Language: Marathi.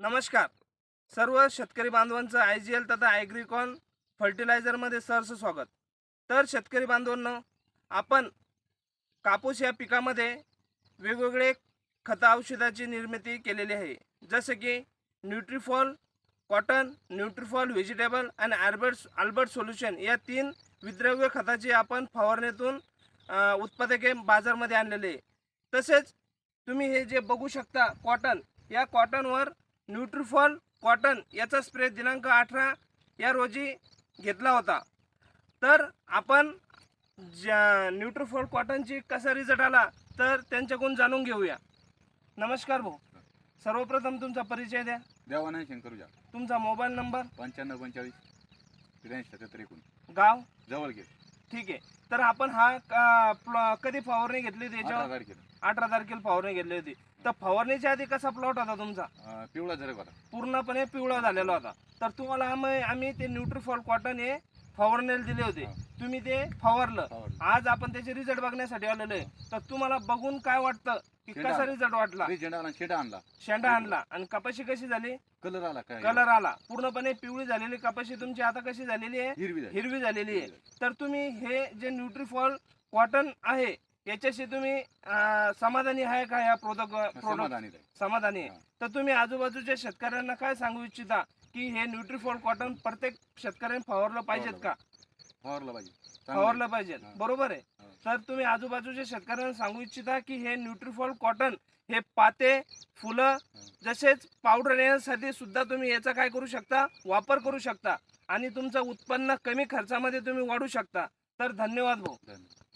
नमस्कार. सर्व शेतकरी बांधवांचं आय जी एल तथा ॲग्रिकॉन फर्टिलायझरमध्ये सहर्ष स्वागत. तर शेतकरी बांधवांनो आपण कापूस या पिकामध्ये वेगवेगळे खत औषधाची निर्मिती केलेली आहे. जसे की न्यूट्रीफॉल कॉटन न्यूट्रीफॉल व्हेजिटेबल आणि आर्बर्ट आल्बर्ट सोल्युशन या तीन विद्रव्य खताची आपण फवारणीतून उत्पादके बाजारमध्ये आणलेले आहे. तसेच तुम्ही हे जे बघू शकता कॉटन या कॉटनवर न्यूट्रिफॉल कॉटन याचा स्प्रे दिनांक अठरा या रोजी घेतला होता. तर आपण ज्या न्यूट्रिफॉल कॉटनची कसा रिझल्ट आला तर त्यांच्याकडून जाणून घेऊया. नमस्कार भाऊ. सर्वप्रथम तुमचा परिचय द्या. देवानंद शंकर उजा तुमचा मोबाईल नंबर? पंच्याण्णव पंचेचाळीस त्र्याऐंशी सत्याहत्तर एकूण गाव? जवळ घे ठीक आहे. तर आपण हा कधी फवारणी घेतली होती अठरा याच्यावर तारखेला. अठरा तारखेला फवारणी घेतली होती. तर फवारणीच्या आधी कसा प्लॉट होता तुमचा? अं, पिवळा झरक होता पूर्णपणे पिवळा झालेला होता. तर तुम्हाला आम्ही आम्ही ते न्यूट्रिफॉल कॉटन हे फवारणीला दिले होते. तुम्ही ते फवारलं. आज आपण त्याचे रिझल्ट बघण्यासाठी आलेलो आहे. तर तुम्हाला बघून काय वाटतं? की शेंडा. कसा रिझल्ट वाटला? आणला शेंडा आणला. शेंडा आणला. आणि कपाशी कशी झाली? कलर आला काय? कलर आला. पूर्णपणे पिवळी झालेली कपाशी तुमची आता कशी झालेली आहे? हिरवी झाली. हिरवी झालेली आहे. तर तुम्ही हे जे न्यूट्रिफॉल कॉटन आहे याच्याशी तुम्ही अं, समाधानी आहे का? या प्रोडक्ट प्रोडक्ट समाधानी आहे. समाधानी आहे. तर तुम्ही आजूबाजूच्या शेतकऱ्यांना काय सांगू इच्छिता? की हे न्यूट्रिफॉल कॉटन प्रत्येक शेतकऱ्यांनी फवारलं पाहिजेत का? फवारलं पाहिजे. चांगलं फवारलं पाहिजे हा. बरोबर आहे? हा. तर तुम्ही आजूबाजूच्या शेतकऱ्यांना सांगू इच्छिता की हे न्यूट्रिफॉल कॉटन हे पाते फुलं जसेच पावडर येण्यासाठी सुद्धा तुम्ही याचा काय करू शकता? वापर करू शकता. आणि तुमचं उत्पन्न कमी खर्चामध्ये तुम्ही वाढू शकता. तर धन्यवाद भाऊ. धन्यवाद.